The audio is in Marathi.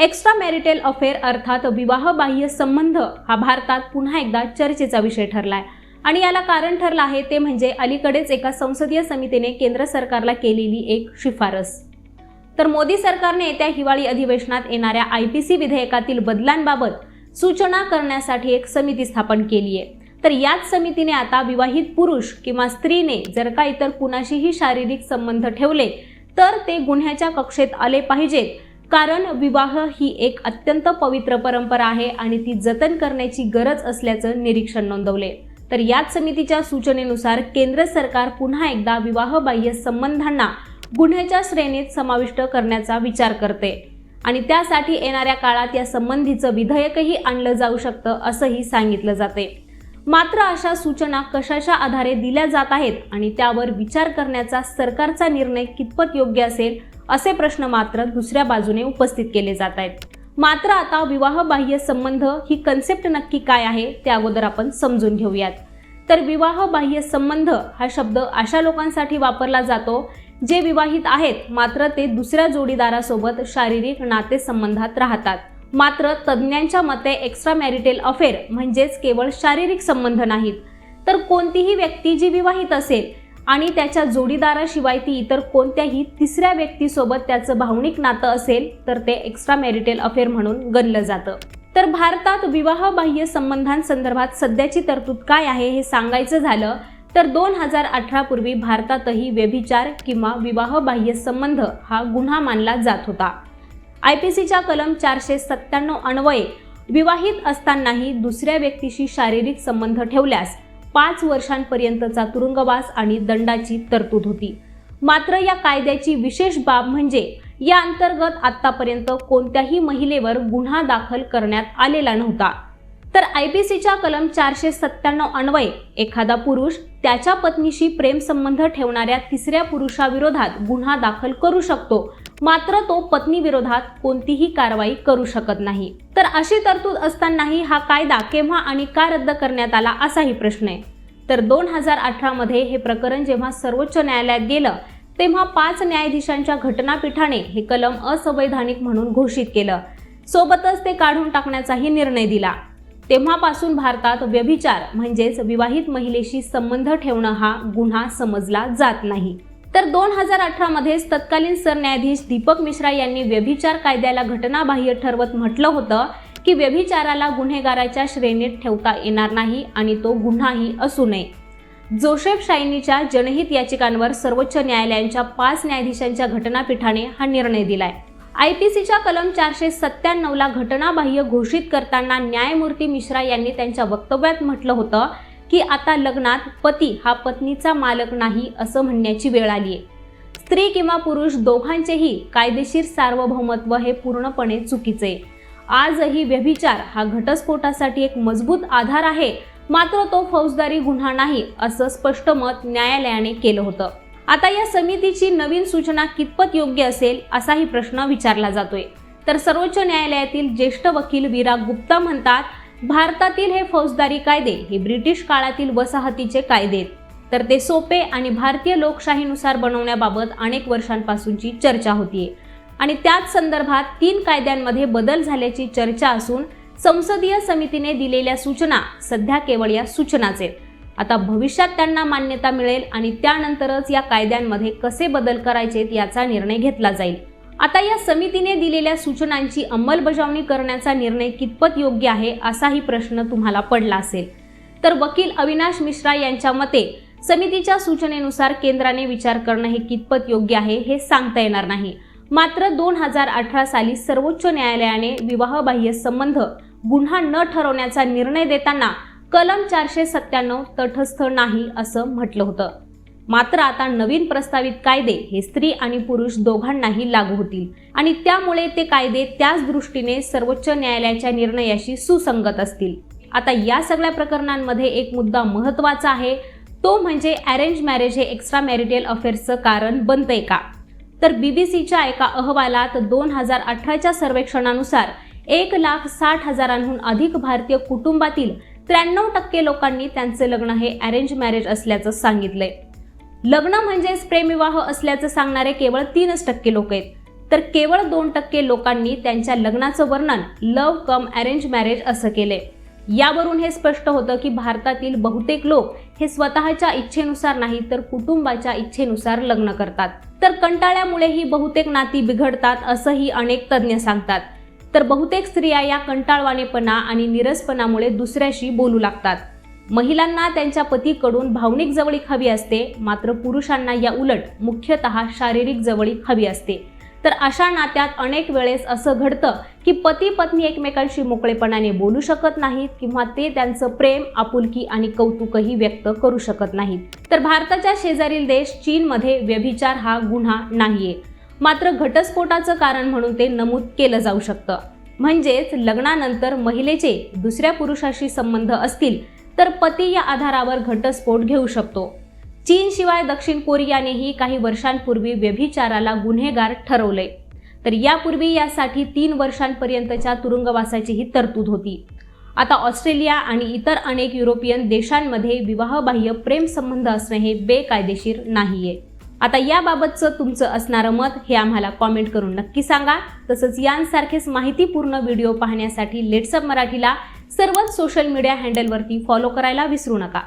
एक्स्ट्रा मॅरिटल अफेअर अर्थात विवाहबाह्य संबंध हा भारतात पुन्हा एकदा चर्चेचा विषय ठरलाय. आणि याला कारण ठरलं आहे ते म्हणजे अलीकडेच एका संसदीय समितीने केंद्र सरकारला केलेली एक शिफारस. तर मोदी सरकारने येत्या हिवाळी अधिवेशनात येणाऱ्या आय पी सी विधेयकातील बदलांबाबत सूचना करण्यासाठी एक समिती स्थापन केली आहे. तर याच समितीने आता विवाहित पुरुष किंवा स्त्रीने जर का इतर कुणाशीही शारीरिक संबंध ठेवले तर ते गुन्ह्याच्या कक्षेत आले पाहिजेत कारण विवाह ही एक अत्यंत पवित्र परंपरा आहे आणि ती जतन करण्याची गरज असल्याचं निरीक्षण नोंदवले. तर याच समितीच्या सूचनेनुसार केंद्र सरकार पुन्हा एकदा विवाहबाह्य संबंधांना गुन्ह्याच्या श्रेणीत समाविष्ट करण्याचा विचार करते. आणि त्यासाठी येणाऱ्या काळात या संबंधीचं विधेयकही आणलं जाऊ शकतं असंही सांगितलं जाते. मात्र अशा सूचना कशाच्या आधारे दिल्या जात आहेत आणि त्यावर विचार करण्याचा सरकारचा निर्णय कितपत योग्य असेल असे प्रश्न मात्र दुसऱ्या बाजूने उपस्थित केले जात आहेत. मात्र आता विवाहबाह्य संबंध ही कन्सेप्ट नक्की काय आहे त्या अगोदर आपण समजून घेऊयात. तर विवाहबाह्य संबंध हा शब्द अशा लोकांसाठी वापरला जातो जे विवाहित आहेत मात्र ते दुसऱ्या जोडीदारासोबत शारीरिक नातेसंबंधात राहतात. मात्र तज्ज्ञांच्या मते एक्स्ट्रा मॅरिटेल अफेअर म्हणजेच केवळ शारीरिक संबंध नाहीत. तर कोणतीही व्यक्ती जी विवाहित असेल आणि त्याच्या जोडीदाराशिवाय ती इतर कोणत्याही तिसऱ्या व्यक्तीसोबत त्याचं भावनिक नातं असेल तर ते एक्स्ट्रा मॅरिटल अफेअर म्हणून गणलं जातं. तर भारतात विवाहबाह्य संबंधांसंदर्भात सध्याची तरतूद काय आहे हे सांगायचं झालं तर दोन हजार अठरा पूर्वी भारतातही व्यभिचार किंवा विवाहबाह्य संबंध हा गुन्हा मानला जात होता. आय पी सीच्या कलम चारशे सत्त्याण्णव अन्वये विवाहित असतानाही दुसऱ्या व्यक्तीशी शारीरिक संबंध ठेवल्यास पाच वर्षांपर्यंतचा तुरुंगवास आणि दंडाची तरतूद होती. मात्र या कायद्याची विशेष बाब म्हणजे या अंतर्गत आतापर्यंत कोणत्याही महिलेवर गुन्हा दाखल करण्यात आलेला नव्हता. तर आय पी सीच्या कलम चारशे सत्त्याण्णव अन्वये एखादा पुरुष त्याच्या पत्नीशी प्रेमसंबंध ठेवणाऱ्या तिसऱ्या पुरुषाविरोधात गुन्हा दाखल करू शकतो. मात्र तो पत्नीविरोधात कोणतीही कारवाई करू शकत नाही. तर अशी तरतूद असतानाही हा कायदा केव्हा आणि का रद्द करण्यात आला असाही प्रश्न आहे. तर दोन हजार अठरामध्ये हे प्रकरण जेव्हा सर्वोच्च न्यायालयात गेलं तेव्हा पाच न्यायाधीशांच्या घटनापीठाने हे कलम असंवैधानिक म्हणून घोषित केलं. सोबतच ते काढून टाकण्याचाही निर्णय दिला. तेव्हापासून भारतात व्यभिचार म्हणजेच विवाहित महिलेशी संबंध ठेवणं हा गुन्हा समजला जात नाही. तर दोन हजार अठरामध्येच तत्कालीन सरन्यायाधीश दीपक मिश्रा यांनी व्यभिचार कायद्याला घटनाबाह्य ठरवत म्हटलं होतं की व्यभिचाराला गुन्हेगाराच्या श्रेणीत ठेवता येणार नाही आणि तो गुन्हाही असू नये. जोसेफ शायनीच्या जनहित याचिकांवर सर्वोच्च न्यायालयांच्या पाच न्यायाधीशांच्या घटनापीठाने हा निर्णय दिलाय. आय पी सीच्या कलम चारशे सत्त्याण्णवला घटनाबाह्य घोषित करताना न्यायमूर्ती मिश्रा यांनी त्यांच्या वक्तव्यात म्हटलं होतं की आता लग्नात पती हा पत्नीचा मालक नाही असं म्हणण्याची वेळ आली आहे स्त्री किंवा पुरुष दोघांचेही कायदेशीर सार्वभौमत्व हे पूर्णपणे चुकीचे आजही व्यभिचार हा घटस्फोटासाठी एक मजबूत आधार आहे मात्र तो फौजदारी गुन्हा नाही असं स्पष्ट मत न्यायालयाने केलं होतं. आता या समितीची नवीन सूचना कितपत योग्य असेल असाही प्रश्न विचारला जातोय. तर सर्वोच्च न्यायालयातील ज्येष्ठ वकील विरा गुप्ता म्हणतात भारतातील हे फौजदारी कायदे हे ब्रिटिश काळातील वसाहतीचे कायदे तर ते सोपे आणि भारतीय लोकशाहीनुसार बनवण्याबाबत अनेक वर्षांपासूनची चर्चा होतीये. आणि त्याच संदर्भात तीन कायद्यांमध्ये बदल झाल्याची चर्चा असून संसदीय समितीने दिलेल्या सूचना सध्या केवळ या सूचनाच आहेत. आता भविष्यात त्यांना मान्यता मिळेल आणि त्यानंतरच या कायद्यांमध्ये कसे बदल करायचेत याचा निर्णय घेतला जाईल. आता या समितीने दिलेल्या सूचनांची अंमलबजावणी करण्याचा निर्णय कितपत योग्य आहे असाही प्रश्न तुम्हाला पडला असेल. तर वकील अविनाश मिश्रा यांच्या मते समितीच्या सूचनेनुसार केंद्राने विचार करणं हे कितपत योग्य आहे हे सांगता येणार नाही. मात्र दोन हजार अठरा साली सर्वोच्च न्यायालयाने विवाहबाह्य संबंध गुन्हा न ठरवण्याचा निर्णय देताना कलम चारशे सत्त्याण्णव तटस्थ नाही असं म्हटलं होतं. मात्र आता नवीन प्रस्तावित कायदे हे स्त्री आणि पुरुष दोघांनाही लागू होतील आणि त्यामुळे ते कायदे त्याच दृष्टीने सर्वोच्च न्यायालयाच्या निर्णयाशी सुसंगत असतील. आता या सगळ्या प्रकरणांमध्ये एक मुद्दा महत्त्वाचा आहे. तो म्हणजे अरेंज मॅरेज हे एक्स्ट्रा मॅरिटल अफेअर्सचं कारण बनतंय का? तर बीबीसीच्या एका अहवालात दोन हजार अठराच्या सर्वेक्षणानुसार एक लाख साठ हजारांहून अधिक भारतीय कुटुंबातील त्र्याण्णव टक्के लोकांनी त्यांचं लग्न हे अरेंज मॅरेज असल्याचं सांगितलंय. लग्न म्हणजेच प्रेमविवाह असल्याचं सांगणारे केवळ तीनच टक्के लोक आहेत. तर केवळ दोन टक्के लोकांनी त्यांच्या लग्नाचं वर्णन लव कम अरेंज मॅरेज असं केले यावरून हे स्पष्ट होतं की भारतातील बहुतेक लोक हे स्वतःच्या इच्छेनुसार नाही तर कुटुंबाच्या इच्छेनुसार लग्न करतात. तर कंटाळ्यामुळेही बहुतेक नाती बिघडतात असंही अनेक तज्ज्ञ सांगतात. तर बहुतेक स्त्रिया या कंटाळवाणेपणा आणि निरसपणामुळे दुसऱ्याशी बोलू लागतात. महिलांना त्यांच्या पतीकडून भावनिक जवळीक हवी असते मात्र पुरुषांना या उलट मुख्यतः शारीरिक जवळीक हवी असते. तर अशा नात्यात अनेक वेळेस असं घडतं की पती पत्नी एकमेकांशी मोकळेपणाने बोलू शकत नाहीत किंवा ते त्यांचं प्रेम आपुलकी आणि कौतुकही व्यक्त करू शकत नाहीत. तर भारताच्या शेजारील देश चीनमध्ये व्यभिचार हा गुन्हा नाहीये. मात्र घटस्फोटाचं कारण म्हणून ते नमूद केलं जाऊ शकतं. म्हणजेच लग्नानंतर महिलेचे दुसऱ्या पुरुषाशी संबंध असतील तर पती या आधारावर घटस्फोट घेऊ शकतो. चीनशिवाय दक्षिण कोरियानेही काही वर्षांपूर्वी व्यभिचाराला गुन्हेगार ठरवले. तर यापूर्वी यासाठी तीन वर्षांपर्यंतच्या तुरुंगवासाचीही तरतूद होती. आता ऑस्ट्रेलिया आणि इतर अनेक युरोपियन देशांमध्ये विवाहबाह्य प्रेमसंबंध असणे हे बेकायदेशीर नाहीये. आता याबाबतचं तुमचं असणारं मत हे आम्हाला कॉमेंट करून नक्की सांगा. तसंच यांसारखेच माहितीपूर्ण व्हिडिओ पाहण्यासाठी लेट्सअप मराठीला सर्वच सोशल मीडिया हँडलवरती फॉलो करायला विसरू नका.